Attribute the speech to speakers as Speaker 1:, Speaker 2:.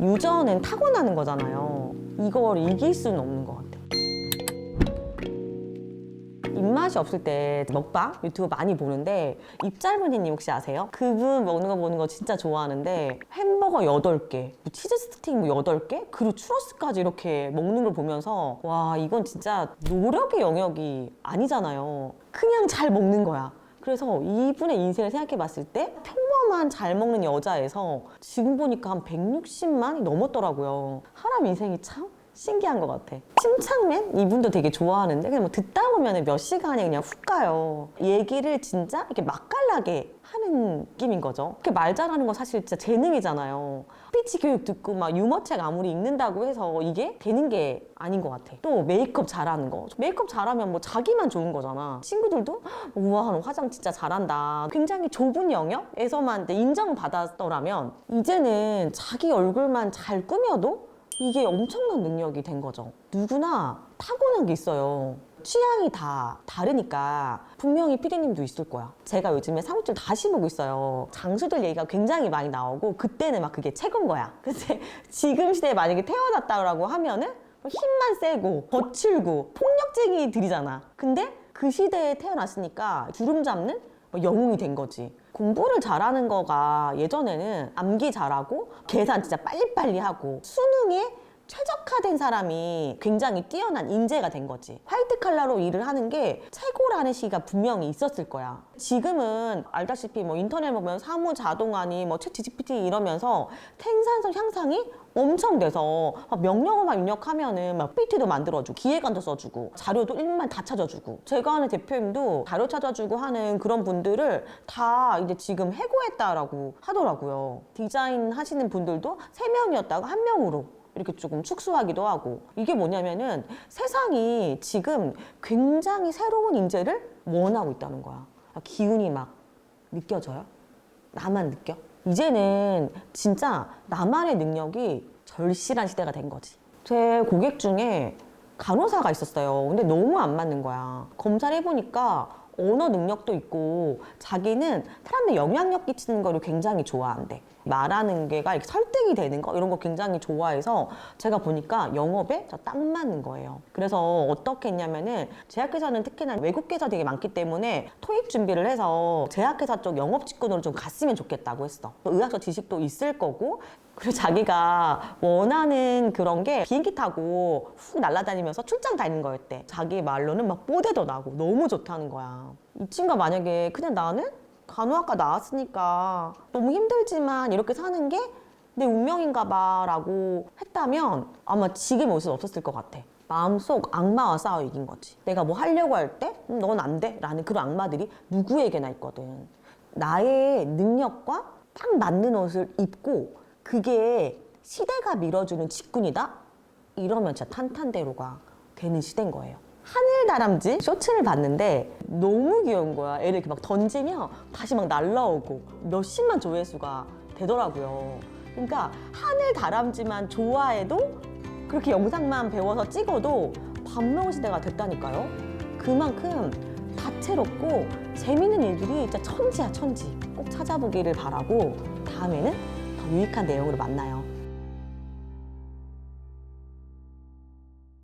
Speaker 1: 유전은 타고나는 거잖아요. 이걸 이길 수는 없는 것 같아. 입맛이 없을 때 먹방 유튜브 많이 보는데 입짧은이님 혹시 아세요? 그분 먹는 거 보는 거 진짜 좋아하는데 햄버거 8개, 뭐 치즈 스틱 뭐 8개, 그리고 추러스까지 이렇게 먹는 걸 보면서 와 이건 진짜 노력의 영역이 아니잖아요. 그냥 잘 먹는 거야. 그래서 이분의 인생을 생각해 봤을 때 평범한 잘 먹는 여자에서 지금 보니까 한 160만이 넘었더라고요. 사람 인생이 참 신기한 것 같아. 침착맨 이분도 되게 좋아하는데 그냥 뭐 듣다 보면 몇 시간이 그냥 훅 가요. 얘기를 진짜 이렇게 맛깔나게 하는 느낌인 거죠. 이렇게 말 잘하는 거 사실 진짜 재능이잖아요. 스피치 교육 듣고 막 유머책 아무리 읽는다고 해서 이게 되는 게 아닌 것 같아. 또 메이크업 잘하는 거. 메이크업 잘하면 뭐 자기만 좋은 거잖아. 친구들도 우와 너 화장 진짜 잘한다. 굉장히 좁은 영역에서만 인정받았더라면 이제는 자기 얼굴만 잘 꾸며도 이게 엄청난 능력이 된 거죠. 누구나 타고난 게 있어요. 취향이 다 다르니까 분명히 피디님도 있을 거야. 제가 요즘에 사무실 다시 보고 있어요. 장수들 얘기가 굉장히 많이 나오고 그때는 막 그게 최고인 거야. 근데 지금 시대에 만약에 태어났다고 하면은 뭐 힘만 세고 거칠고 폭력쟁이들이잖아. 근데 그 시대에 태어났으니까 주름 잡는 뭐 영웅이 된 거지. 공부를 잘하는 거가 예전에는 암기 잘하고 계산 진짜 빨리빨리 하고 수능에 최적화된 사람이 굉장히 뛰어난 인재가 된 거지. 화이트 칼라로 일을 하는 게 최고라는 시기가 분명히 있었을 거야. 지금은 알다시피 뭐 인터넷 보면 사무 자동화니 뭐챗 GPT 이러면서 생산성 향상이 엄청 돼서 막 명령어만 입력하면은 막 PPT도 만들어주고 기획안도 써주고 자료도 일만 다 찾아주고 제가 아는 대표님도 자료 찾아주고 하는 그런 분들을 다 이제 지금 해고했다라고 하더라고요. 디자인 하시는 분들도 세명이었다가 한명으로 이렇게 조금 축소하기도 하고 이게 뭐냐면은 세상이 지금 굉장히 새로운 인재를 원하고 있다는 거야. 기운이 막 느껴져요? 나만 느껴? 이제는 진짜 나만의 능력이 절실한 시대가 된 거지. 제 고객 중에 간호사가 있었어요. 근데 너무 안 맞는 거야. 검사를 해보니까 언어 능력도 있고 자기는 사람들 영향력 끼치는 거를 굉장히 좋아한대. 말하는 게가 설득이 되는 거 이런 거 굉장히 좋아해서 제가 보니까 영업에 저딱 맞는 거예요. 그래서 어떻게 했냐면은 제약회사는 특히나 외국계사 되게 많기 때문에 토익 준비를 해서 제약회사 쪽 영업 직군으로 좀 갔으면 좋겠다고 했어. 의학적 지식도 있을 거고 그리고 자기가 원하는 그런 게 비행기 타고 훅 날아다니면서 출장 다니는 거였대. 자기 말로는 막 뽀대도 나고 너무 좋다는 거야. 이 친구가 만약에 그냥 나는 간호학과 나왔으니까 너무 힘들지만 이렇게 사는 게 내 운명인가 봐 라고 했다면 아마 지금 모습 없었을 것 같아. 마음속 악마와 싸워 이긴 거지. 내가 뭐 하려고 할 때, 음, 넌안 돼. 라는 그런 악마들이 누구에게나 있거든. 나의 능력과 딱 맞는 옷을 입고 그게 시대가 밀어주는 직군이다? 이러면 진짜 탄탄대로가 되는 시대인 거예요. 하늘다람쥐 쇼츠를 봤는데 너무 귀여운 거야. 애를 이렇게 막 던지면 다시 막 날라오고 몇십만 조회수가 되더라고요. 그러니까 하늘다람쥐만 좋아해도 그렇게 영상만 배워서 찍어도 밥 먹을 시대가 됐다니까요. 그만큼 다채롭고 재밌는 일들이 진짜 천지야 천지. 꼭 찾아보기를 바라고 다음에는 더 유익한 내용으로 만나요.